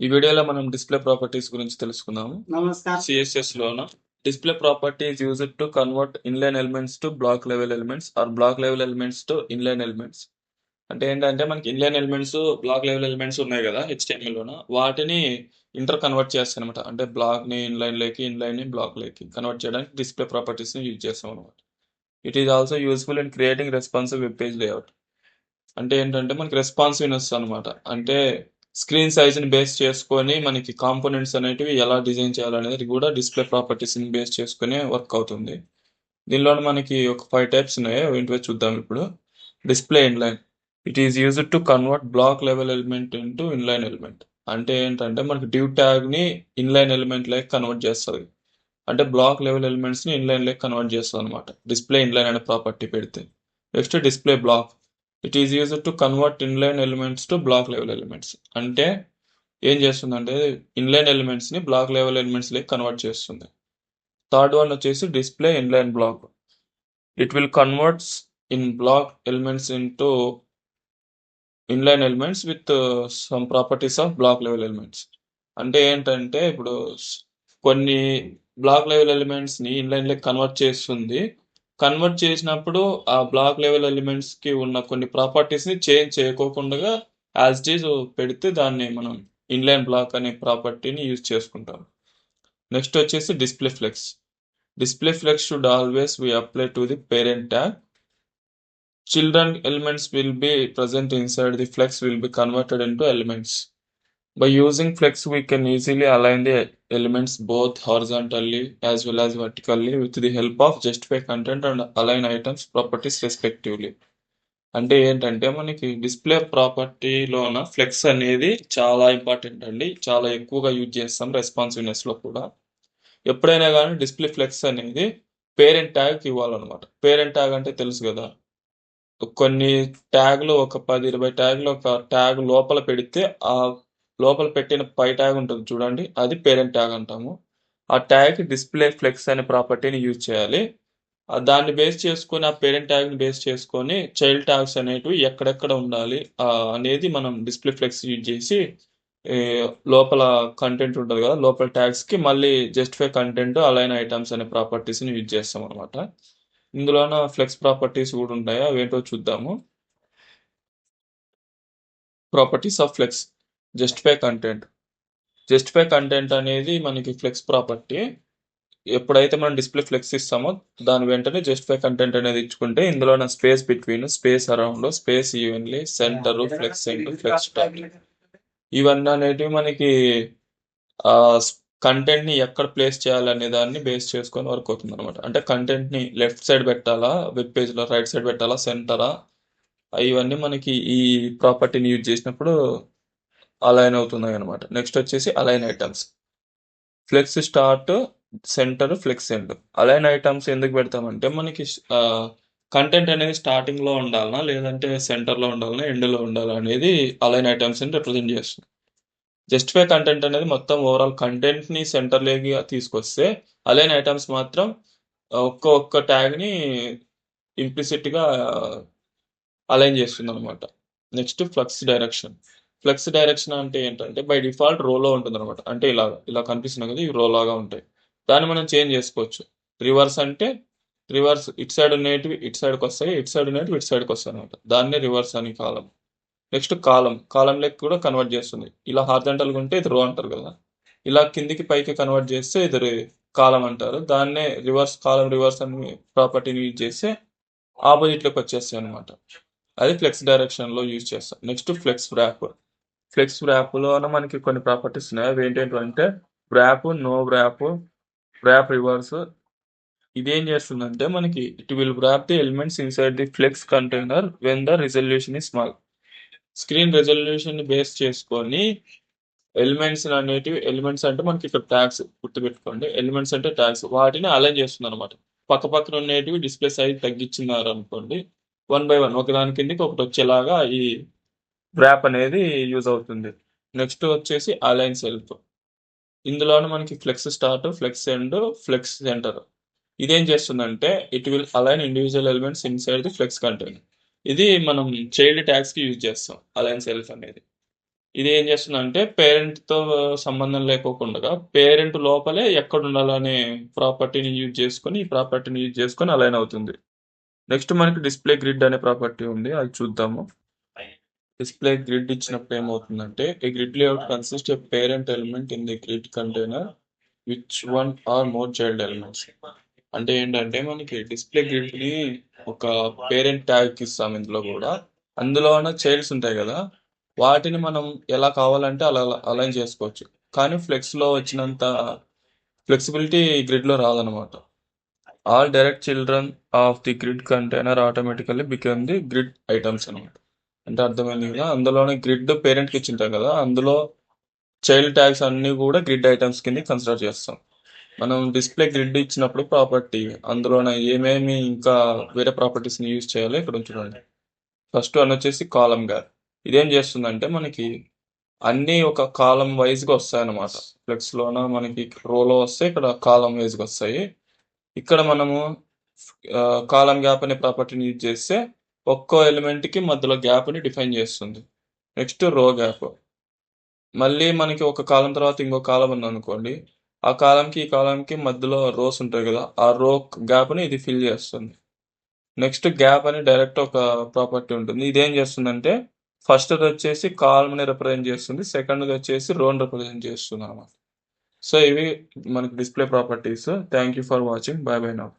ఈ వీడియోలో మనం డిస్ప్లే ప్రాపర్టీస్ గురించి తెలుసుకుందాము. నమస్కారం. సిఎస్ఎస్ లోన display property is used to convert inline elements to block level elements or block level elements to inline elements. అంటే ఏంటంటే మనకి inline elements block level elements ఉన్నాయి కదా HTML లోన. వాటిని ఇంటర్ కన్వర్ట్ చేస్తాం అనమాట అంటే బ్లాక్ని ఇన్లైన్ లేకి ఇన్లైన్ని బ్లాక్ లేకి కన్వర్ట్ చేయడానికి డిస్ప్లే ప్రాపర్టీస్ని యూజ్ చేస్తాం అనమాట it is also useful in creating responsive web page layout అంటే ఏంటంటే మనకి రెస్పాన్సివ్నెస్ అనమాట అంటే స్క్రీన్ సైజ్ని బేస్ చేసుకొని మనకి కాంపోనెంట్స్ అనేటివి ఎలా డిజైన్ చేయాలనేది కూడా డిస్ప్లే ప్రాపర్టీస్ని బేస్ చేసుకునే వర్క్ అవుతుంది. దీనిలో మనకి ఒక ఫైవ్ టైప్స్ ఉన్నాయి. ఏంటివో చూద్దాం ఇప్పుడు. Display inline. It is used to convert block level element into inline element అంటే ఏంటంటే మనకి డ్యూ ట్యాగ్ని ఇన్లైన్ ఎలిమెంట్ లైక్ కన్వర్ట్ చేస్తుంది. అంటే బ్లాక్ లెవెల్ ఎలిమెంట్స్ని ఇన్లైన్ లైక్ కన్వర్ట్ చేస్తుంది అనమాట డిస్ప్లే ఇన్లైన్ అనే ప్రాపర్టీ పెడితే. Next display block it is use to convert inline elements to block level elements అంటే ఏం చేస్తుందంటే inline ఎలిమెంట్స్ని block level elements like convert చేస్తుంది. థర్డ్ వన్ వచ్చేసి display inline block it will converts in block elements into inline elements with some properties of block level elements అంటే ఏంటంటే ఇప్పుడు కొన్ని block level ఎలిమెంట్స్ని ఇన్లైన్ లెక్ కన్వర్ట్ చేస్తుంది. Convert చేసినప్పుడు ఆ బ్లాక్ లెవెల్ ఎలిమెంట్స్కి ఉన్న కొన్ని ప్రాపర్టీస్ని చేంజ్ చేయకోకుండా యాజ్ ఇట్ ఈజ్ పెడితే దాన్ని మనం ఇన్లైన్ బ్లాక్ అనే ప్రాపర్టీని యూజ్ చేసుకుంటాం. నెక్స్ట్ వచ్చేసి display flex. Display flex should always we apply to the parent tag children elements will be present inside the flex will be converted into elements. By using flex we can easily align the elements both horizontally as well as vertically with the help of justify content and align items properties respectively. అంటే ఏంటంటే మనకి display ప్రాపర్టీలోన flex అనేది చాలా important అండి. చాలా ఎక్కువగా use చేస్తాం రెస్పాన్సివ్నెస్లో కూడా. ఎప్పుడైనా కానీ డిస్ప్లే ఫ్లెక్స్ అనేది పేరెంట్ ట్యాగ్ ఇవ్వాలన్నమాట. పేరెంట్ ట్యాగ్ అంటే తెలుసు కదా. కొన్ని ట్యాగ్లు ఒక పది ఇరవై ట్యాగ్లు ఒక ట్యాగ్ లోపల పెడితే ఆ లోపల పెట్టిన పై ట్యాగ్ ఉంటుంది చూడండి. అది పేరెంట్ ట్యాగ్ అంటాము. ఆ ట్యాగ్ డిస్ప్లే ఫ్లెక్స్ అనే ప్రాపర్టీని యూజ్ చేయాలి. దాన్ని బేస్ చేసుకొని ఆ పేరెంట్ ట్యాగ్ని బేస్ చేసుకొని చైల్డ్ ట్యాగ్స్ అనేటివి ఎక్కడెక్కడ ఉండాలి అనేది మనం డిస్ప్లే ఫ్లెక్స్ యూజ్ చేసి లోపల కంటెంట్ ఉంటుంది కదా లోపల ట్యాగ్స్కి మళ్ళీ జస్టిఫై కంటెంట్ అలైన్ ఐటమ్స్ అనే ప్రాపర్టీస్ని యూజ్ చేస్తాం అనమాట ఇందులోన ఫ్లెక్స్ ప్రాపర్టీస్ కూడా ఉంటాయి? అవి ఏంటో చూద్దాము. Properties of flex justify content. Justify content అనేది మనకి ఫ్లెక్స్ ప్రాపర్టీ. ఎప్పుడైతే మనం డిస్ప్లే ఫ్లెక్స్ ఇస్తామో దాని వెంటనే జస్టిఫై కంటెంట్ అనేది ఇచ్చుకుంటే ఇందులో space between space around space evenly centre flex end flex top. ఇవన్నీ అనేటివి మనకి ఆ కంటెంట్ని ఎక్కడ ప్లేస్ చేయాలనే దాన్ని బేస్ చేసుకొని వర్క్ అవుతుంది అనమాట అంటే కంటెంట్ని లెఫ్ట్ సైడ్ పెట్టాలా వెబ్ పేజ్లో రైట్ సైడ్ పెట్టాలా సెంటరా? ఇవన్నీ మనకి ఈ ప్రాపర్టీని యూజ్ చేసినప్పుడు అలైన్ అవుతున్నాయి అనమాట నెక్స్ట్ వచ్చేసి align items flex start centre flex end align items ఎందుకు పెడతామంటే మనకి కంటెంట్ అనేది స్టార్టింగ్లో ఉండాలనా లేదంటే సెంటర్లో ఉండాలనా ఎండ్లో ఉండాలా అనేది అలైన్ ఐటమ్స్ని రిప్రజెంట్ చేస్తుంది. జస్టిఫై కంటెంట్ అనేది మొత్తం ఓవరాల్ కంటెంట్ని సెంటర్ లేకి తీసుకొస్తే అలైన్ ఐటమ్స్ మాత్రం ఒక్క ఒక్క ట్యాగ్ని ఇంప్లిసిట్గా అలైన్ చేస్తుంది అనమాట next flex direction flex direction అంటే ఏంటంటే బై డిఫాల్ట్ రోలో ఉంటుంది అనమాట అంటే ఇలా ఇలా కనిపిస్తుంది కదా ఇవి రో లాగా ఉంటాయి. దాన్ని మనం చేంజ్ చేసుకోవచ్చు. రివర్స్ అంటే రివర్స్ ఇట్ సైడ్ ఉండేటివి ఇట్ సైడ్కి వస్తాయి ఇట్ సైడ్ ఉండేటివి ఇట్ సైడ్కి వస్తాయి అనమాట దాన్నే రివర్స్ అని కాలం. నెక్స్ట్ కాలం. కాలం లెక్క కూడా కన్వర్ట్ చేస్తుంది. ఇలా హార్జెంటల్గా ఉంటే ఇది రో అంటారు కదా. ఇలా కిందికి పైకి కన్వర్ట్ చేస్తే ఇది కాలం అంటారు. దాన్నే రివర్స్ కాలం రివర్స్ అని ప్రాపర్టీని యూజ్ చేస్తే ఆపోజిట్లోకి వచ్చేస్తాయి అనమాట అది ఫ్లెక్స్ డైరెక్షన్లో యూజ్ చేస్తాం. Next flex wrap flex wrap లోన మనకి కొన్ని ప్రాపర్టీస్ ఉన్నాయి. అవి ఏంటంటే wrap no wrap wrap reverse ఇది ఏం చేస్తుందంటే మనకి it will wrap the elements inside the flex container when the resolution is small screen resolution base చేసుకొని ఎలిమెంట్స్ అనేటివి ఎలిమెంట్స్ అంటే మనకి ఇక్కడ ట్యాగ్స్ గుర్తుపెట్టుకోండి. ఎలిమెంట్స్ అంటే ట్యాగ్స్ వాటిని అలైన్ చేస్తుంది అనమాట పక్క పక్కన ఉండేటివి డిస్ప్లే సైజ్ తగ్గించినారు అనుకోండి వన్ బై వన్ ఒకదాని కిందకి ఒకటి వచ్చేలాగా ఈ వ్రాప్ అనేది యూజ్ అవుతుంది నెక్స్ట్ వచ్చేసి అలైన్ సెల్ఫ్ ఇందులోనే మనకి flex start flex end flex centre ఇదేం చేస్తుందంటే it will align individual elements inside the flex container ఇది మనం చైల్డ్ ట్యాగ్స్కి యూజ్ చేస్తాం అలైన్ సెల్ఫ్ అనేది ఇది ఏం చేస్తుందంటే పేరెంట్‌తో సంబంధం లేకోకుండా పేరెంట్ లోపలే ఎక్కడ ఉండాలనే ప్రాపర్టీని యూజ్ చేసుకొని, ఈ ప్రాపర్టీని యూజ్ చేసుకొని అలైన్ అవుతుంది. నెక్స్ట్ మనకి డిస్‌ప్లే గ్రిడ్ అనే ప్రాపర్టీ ఉంది. అది చూద్దాము. డిస్‌ప్లే గ్రిడ్ ఇచ్చినప్పుడు ఏమవుతుందంటే, a grid layout consist a parent element in the grid container which one or more child elements. అంటే ఏంటంటే మనకి డిస్‌ప్లే గ్రిడ్‌ని ఒక పేరెంట్ ట్యాగ్ ఇస్తాం ఇందులో కూడా అందులో ఉన్న చైల్డ్స్ ఉంటాయి కదా వాటిని మనం ఎలా కావాలంటే అలా అలైన్ చేసుకోవచ్చు. కానీ ఫ్లెక్స్‌లో వచ్చినంత ఫ్లెక్సిబిలిటీ గ్రిడ్‌లో రాదనమాట. All direct children of the grid container automatically become the grid items అనమాట. అంటే అర్థమైంది కదా అందులోనే గ్రిడ్ పేరెంట్‌కి ఇచ్చింటాం కదా అందులో చైల్డ్ ట్యాగ్స్ అన్నీ కూడా గ్రిడ్ ఐటమ్స్ కింద కన్సిడర్ చేస్తాం. మనం డిస్‌ప్లే గ్రిడ్ ఇచ్చినప్పుడు ప్రాపర్టీ అందులోన ఏమేమి ఇంకా వేరే ప్రాపర్టీస్‌ని యూజ్ చేయాలో ఇక్కడ చూడండి. ఫస్ట్ వన్ వచ్చేసి కాలమ్ గ్యాప్. ఇదేం చేస్తుందంటే మనకి అన్నీ ఒక కాలం వైస్‌గా వస్తాయన్నమాట. ఫ్లెక్స్‌లోన మనకి రోలో వస్తే ఇక్కడ కాలం వైజ్గా వస్తాయి. ఇక్కడ మనము కాలం గ్యాప్ అనే ప్రాపర్టీని యూజ్ చేస్తే ఒక్కో ఎలిమెంట్‌కి మధ్యలో గ్యాప్‌ని డిఫైన్ చేస్తుంది. Next row gap. మళ్ళీ మనకి ఒక కాలం తర్వాత ఇంకో కాలం ఉంది అనుకోండి ఆ కాలంకి ఈ కాలంకి మధ్యలో రోస్ ఉంటాయి కదా ఆ రో గ్యాప్‌ని ఇది ఫిల్ చేస్తుంది. నెక్స్ట్ గ్యాప్ అని డైరెక్ట్ ఒక ప్రాపర్టీ ఉంటుంది. ఇదేం చేస్తుందంటే ఫస్ట్‌ది వచ్చేసి కాలమ్‌ని రిప్రజెంట్ చేస్తుంది. సెకండ్‌ది వచ్చేసి రోన్ రిప్రజెంట్ చేస్తుందన్నమాట. సో, ఇవి మనకి display properties. Thank you for watching. Bye bye now.